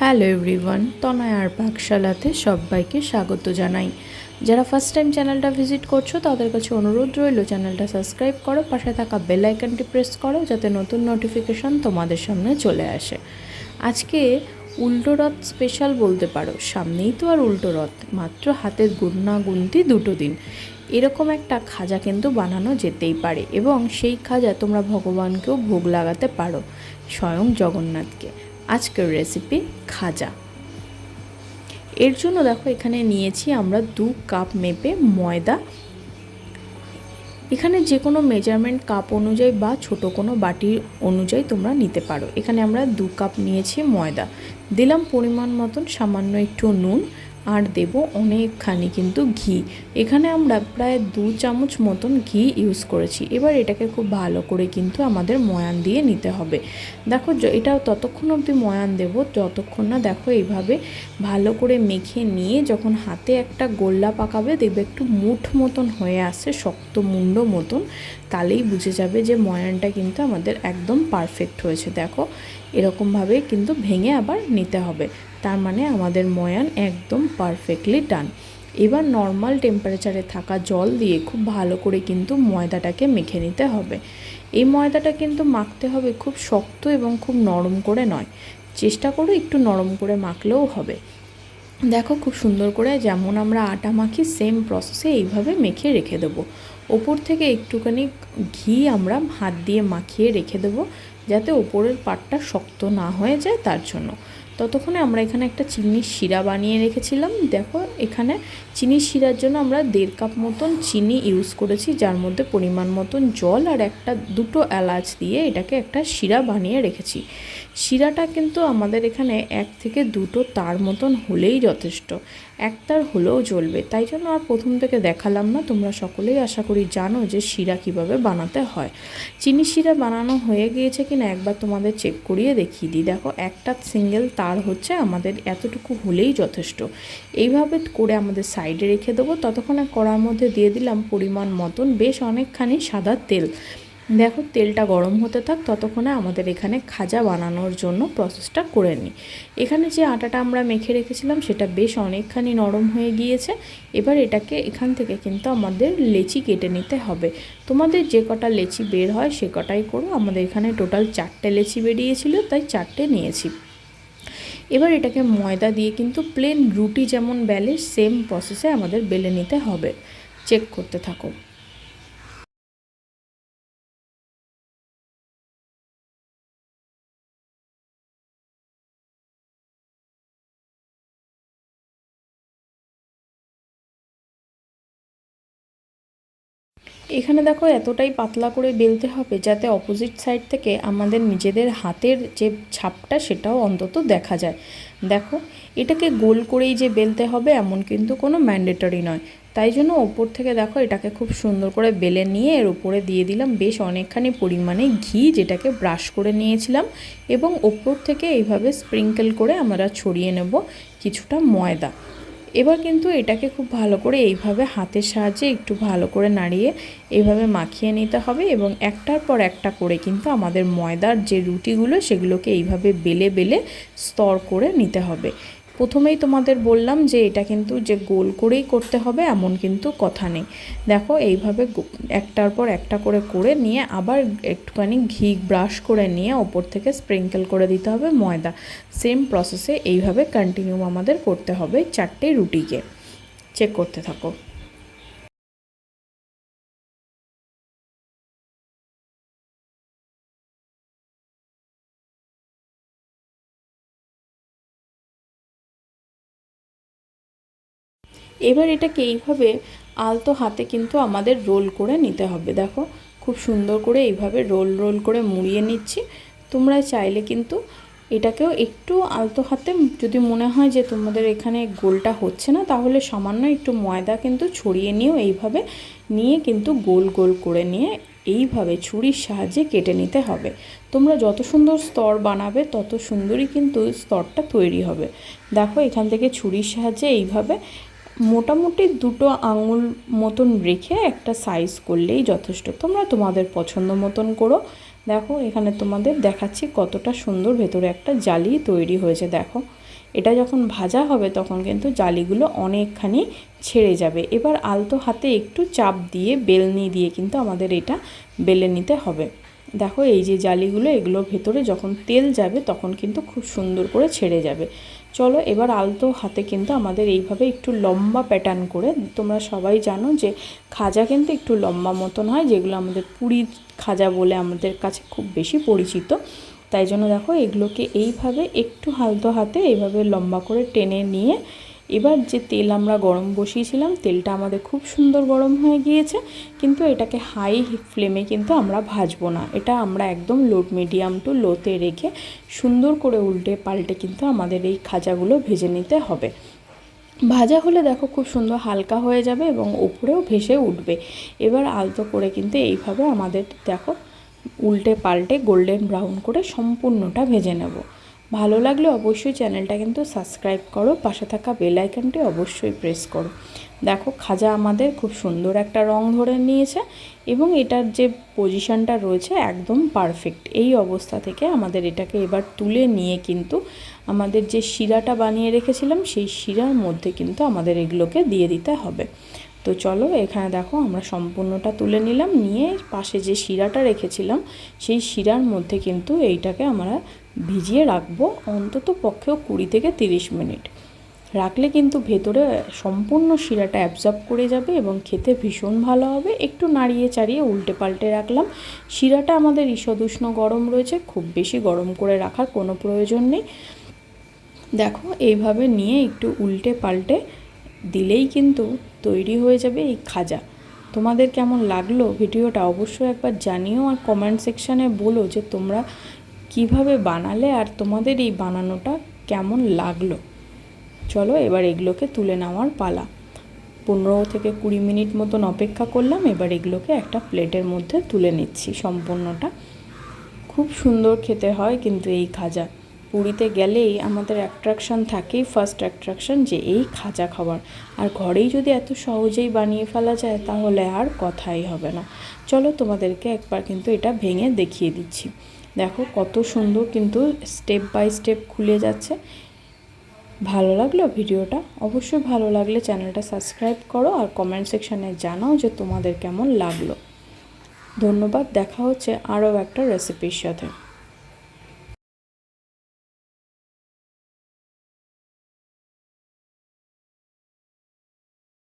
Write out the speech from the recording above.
Hello everyone তনয় আর পাকশালাতে সবাইকে স্বাগত জানাই। যারা ফার্স্ট টাইম চ্যানেলটা ভিজিট করছ, তাদের কাছে অনুরোধ রইল চ্যানেলটা সাবস্ক্রাইব করো, পাশে থাকা বেল আইকনটি প্রেস করো, যাতে নতুন নোটিফিকেশন তোমাদের সামনে চলে আসে। আজকে উল্টো রথ স্পেশাল বলতে পারো, সামনেই তো আর উল্টো রথ, মাত্র হাতের গুণনা গুনতি দুটো দিন। এরকম একটা খাজা কিন্তু বানানো যেতেই পারে, এবং সেই খাজা তোমরা ভগবানকেও ভোগ লাগাতে পারো, স্বয়ং জগন্নাথকে। আজকের রেসিপি খাজা। এর জন্য দেখো এখানে নিয়েছি আমরা দু কাপ মেপে ময়দা। এখানে যে কোনো মেজারমেন্ট কাপ অনুযায়ী বা ছোট কোনো বাটি অনুযায়ী তোমরা নিতে পারো। এখানে আমরা দু কাপ নিয়েছি ময়দা। দিলাম পরিমাণ মতন সামান্য একটু নুন। আর দেব অনেকখানি কিন্তু ঘি। এখানে আমরা প্রায় দু চামচ মতন ঘি ইউজ করেছি। এবার এটাকে খুব ভালো করে কিন্তু আমাদের ময়ান দিয়ে নিতে হবে। দেখো এটা ততক্ষণ অবধি ময়ান দেব। যতক্ষণ না দেখো এইভাবে ভালো করে মেখে নিয়ে যখন হাতে একটা গোল্লা পাকাবে, দেখবে একটু মুঠ মতন হয়ে আসে, শক্ত মুন্ড মতন। তাহলেই বুঝে যাবে যে ময়ানটা কিন্তু আমাদের একদম পারফেক্ট হয়েছে। দেখো এরকমভাবে কিন্তু ভেঙে আবার নিতে হবে। তার মানে আমাদের ময়ান একদম পারফেক্টলি ডান এবার নর্মাল টেম্পারেচারে থাকা জল দিয়ে খুব ভালো করে কিন্তু ময়দাটাকে মেখে নিতে হবে। এই ময়দাটা কিন্তু মাখতে হবে খুব শক্ত এবং খুব নরম করে নয়। চেষ্টা করো একটু নরম করে মাখলেও হবে। দেখো খুব সুন্দর করে যেমন আমরা আটা মাখি সেম প্রসেসে এইভাবে মেখে রেখে দেবো। ওপর থেকে একটুখানি ঘি আমরা হাত দিয়ে মাখিয়ে রেখে দেবো। যাতে ওপরের পাটটা শক্ত না হয়ে যায় তার জন্য। ততক্ষণে আমরা এখানে একটা চিনির শিরা বানিয়ে রেখেছিলাম। দেখো, এখানে চিনির শিরার জন্য আমরা দেড় কাপ মতন চিনি ইউজ করেছি, যার মধ্যে পরিমাণ মতন জল আর একটা দুটো এলাচ দিয়ে এটাকে একটা শিরা বানিয়ে রেখেছি। শিরাটা কিন্তু আমাদের এখানে এক থেকে দুটো তার মতন হলেই যথেষ্ট। এক তার হলেও চলবে তাই জন্য আর প্রথম থেকে দেখালাম না। তোমরা সকলেই আশা করি জানো যে শিরা কীভাবে বানাতে হয়। চিনি শিরা বানানো হয়ে গিয়েছে কিনা একবার তোমাদের চেক করিয়ে দেখিয়ে দিই। দেখো, একটা সিঙ্গেল তার হচ্ছে আমাদের এতটুকু হলেই যথেষ্ট। এইভাবে করে আমাদের সাইডে রেখে দেবো। ততক্ষণে কড়ার মধ্যে দিয়ে দিলাম পরিমাণ মতন। বেশ অনেকখানি সাদা তেল। দেখো, তেলটা গরম হতে থাক, ততক্ষণে আমাদের এখানে খাজা বানানোর জন্য প্রসেসটা করে নিই এখানে যে আটাটা আমরা মেখে রেখেছিলাম, সেটা বেশ অনেকখানি নরম হয়ে গিয়েছে। এবার এটাকে এখান থেকে কিন্তু আমাদের লেচি কেটে নিতে হবে। তোমাদের যে কটা লেচি বের হয়, সে কটাই করো। আমাদের এখানে টোটাল চারটে লেচি বেরিয়েছিল, তাই চারটে নিয়েছি। এবার এটাকে ময়দা দিয়ে কিন্তু প্লেন রুটি যেমন বেলে সেম প্রসেসে আমাদের বেলে নিতে হবে। চেক করতে থাকো। এখানে দেখো এতটাই পাতলা করে বেলতে হবে যাতে অপোজিট সাইড থেকে আমাদের নিজেদের হাতের যে ছাপটা সেটাও অন্তত দেখা যায়। দেখো, এটাকে গোল করেই যে বেলতে হবে এমন কিন্তু কোনো ম্যান্ডেটরি নয়। তাই জন্য ওপর থেকে দেখো এটাকে খুব সুন্দর করে বেলে নিয়ে এর উপরে দিয়ে দিলাম বেশ অনেকখানি পরিমাণে ঘি যেটাকে ব্রাশ করে নিয়েছিলাম এবং ওপর থেকে এইভাবে স্প্রিঙ্কেল করে আমরা ছড়িয়ে নেব কিছুটা ময়দা। এবার কিন্তু এটাকে খুব ভালো করে এইভাবে হাতের সাহায্যে একটু ভালো করে নাড়িয়ে এইভাবে মাখিয়ে নিতে হবে এবং একটার পর একটা করে কিন্তু আমাদের ময়দার যে রুটিগুলো সেগুলোকে এইভাবে বেলে বেলে স্তর করে নিতে হবে। প্রথমেই তোমাদের বললাম যে এটা কিন্তু যে গোল করেই করতে হবে, এমন কিন্তু কথা নেই। দেখো, এইভাবে একটার পর একটা করে করে নিয়ে আবার একটুখানি ঘি ব্রাশ করে নিয়ে ওপর থেকে স্প্রিঙ্কেল করে দিতে হবে ময়দা। সেম প্রসেসে এইভাবে কন্টিনিউ আমাদের করতে হবে চারটে রুটিকে। চেক করতে থাকো। এবার এটাকে এইভাবে আলতো হাতে কিন্তু আমাদের রোল করে নিতে হবে। দেখো, খুব সুন্দর করে এইভাবে রোল রোল করে মুড়িয়ে নিচ্ছি। তোমরা চাইলে কিন্তু এটাকেও একটু আলতো হাতে, যদি মনে হয় যে তোমাদের এখানে গোলটা হচ্ছে না, তাহলে সামান্য একটু ময়দা কিন্তু ছড়িয়ে নিয়েও এইভাবে নিয়ে কিন্তু গোল গোল করে নিয়ে এইভাবে ছুরির সাহায্যে কেটে নিতে হবে। তোমরা যত সুন্দর স্তর বানাবে, তত সুন্দরই কিন্তু স্তরটা তৈরি হবে। দেখো, এখান থেকে ছুরির সাহায্যে এইভাবে মোটামুটি দুটো আঙুল মতন রেখে একটা সাইজ করলেই যথেষ্ট। তোমরা তোমাদের পছন্দ মতন করো। দেখো, এখানে তোমাদের দেখাচ্ছি কতটা সুন্দর ভেতরে একটা জালি তৈরি হয়েছে, দেখো। এটা যখন ভাজা হবে, তখন কিন্তু জালিগুলো অনেকখানি ছেড়ে যাবে। এবার আলতো হাতে একটু চাপ দিয়ে, বেলনি দিয়ে কিন্তু আমাদের এটা বেলে নিতে হবে। দেখো, এই যে জালিগুলো, এগুলোর ভেতরে যখন তেল যাবে, তখন কিন্তু খুব সুন্দর করে ছেড়ে যাবে। চলো এবার আলতো হাতে কিন্তু আমাদের এইভাবে একটু লম্বা প্যাটার্ন করে, তোমরা সবাই জানো যে খাজা কিন্তু একটু লম্বা মতন হয়, যেগুলো আমাদের পুরী খাজা বলে আমাদের কাছে খুব বেশি পরিচিত। তাই জন্য দেখো এগুলোকে এইভাবে একটু হালতো হাতে এইভাবে লম্বা করে টেনে নিয়ে এবার যে তেল আমরা গরম বসিয়েছিলাম, তেলটা আমাদের খুব সুন্দর গরম হয়ে গিয়েছে, কিন্তু এটাকে হাই ফ্লেমে কিন্তু আমরা ভাজবো না। এটা আমরা একদম লো মিডিয়াম টু লোতে রেখে সুন্দর করে উল্টে পাল্টে কিন্তু আমাদের এই খাজাগুলো ভেজে নিতে হবে। ভাজা হলে দেখো খুব সুন্দর হালকা হয়ে যাবে এবং উপরেও ভেসে উঠবে। এবার আলতো করে কিন্তু এইভাবে আমাদের দেখো উল্টে পাল্টে গোল্ডেন ব্রাউন করে সম্পূর্ণটা ভেজে নেব। ভালো লাগলে অবশ্যই চ্যানেলটা কিন্তু সাবস্ক্রাইব করো, পাশে থাকা বেল আইকনটি অবশ্যই প্রেস করো। দেখো, খাজা আমাদের খুব সুন্দর একটা রং ধরে নিয়েছে এবং এটার যে পজিশনটা রয়েছে একদম পারফেক্ট এই অবস্থা থেকে আমাদের এটাকে এবার তুলে নিয়ে কিন্তু আমাদের যে শিরাটা বানিয়ে রেখেছিলাম, সেই শিরার মধ্যে কিন্তু আমাদের এগুলোকে দিয়ে দিতে হবে। তো চলো এখানে দেখো আমরা সম্পূর্ণটা তুলে নিলাম। নিয়ে পাশে যে শিরাটা রেখেছিলাম, সেই শিরার মধ্যে কিন্তু এইটাকে আমরা ভিজিয়ে রাখব অন্তত পক্ষেও কুড়ি থেকে তিরিশ মিনিট। রাখলে কিন্তু ভেতরে সম্পূর্ণ শিরাটা অ্যাবজর্ব করে যাবে এবং খেতে ভীষণ ভালো হবে। একটু নাড়িয়ে চাড়িয়ে উল্টে পাল্টে রাখলাম। শিরাটা আমাদের ঈষদুষ্ণ গরম রয়েছে, খুব বেশি গরম করে রাখার কোনো প্রয়োজন নেই। দেখো এইভাবে নিয়ে একটু উল্টে পাল্টে দিলেই কিন্তু তৈরি হয়ে যাবে এই খাজা। তোমাদের কেমন লাগল ভিডিওটা অবশ্যই একবার জানিও আর কমেন্ট সেকশানে বলো যে তোমরা কীভাবে বানালে আর তোমাদের এই বানানোটা কেমন লাগল। চলো এবার এগুলোকে তুলে নেওয়ার পালা। পনেরো থেকে কুড়ি মিনিট মতন অপেক্ষা করলাম, এবার এগুলোকে একটা প্লেটের মধ্যে তুলে নিচ্ছি সম্পূর্ণটা। খুব সুন্দর খেতে হয় কিন্তু এই খাজা। পুরীতে গেলেই আমাদের অ্যাট্রাকশান থাকেই ফার্স্ট অ্যাট্রাকশান যে এই খাজা খাবার আর ঘরেই যদি এত সহজেই বানিয়ে ফেলা যায় তাহলে আর কথাই হবে না। চলো তোমাদেরকে একবার কিন্তু এটা ভেঙে দেখিয়ে দিচ্ছি। দেখো কত সুন্দর কিন্তু স্টেপ বাই স্টেপ খুলে যাচ্ছে। ভালো লাগল ভিডিওটা? অবশ্যই ভালো লাগলে চ্যানেলটা সাবস্ক্রাইব করো আর কমেন্ট সেকশানে জানাও যে তোমাদের কেমন লাগল। ধন্যবাদ, দেখা হচ্ছে আরও একটা রেসিপির সাথে।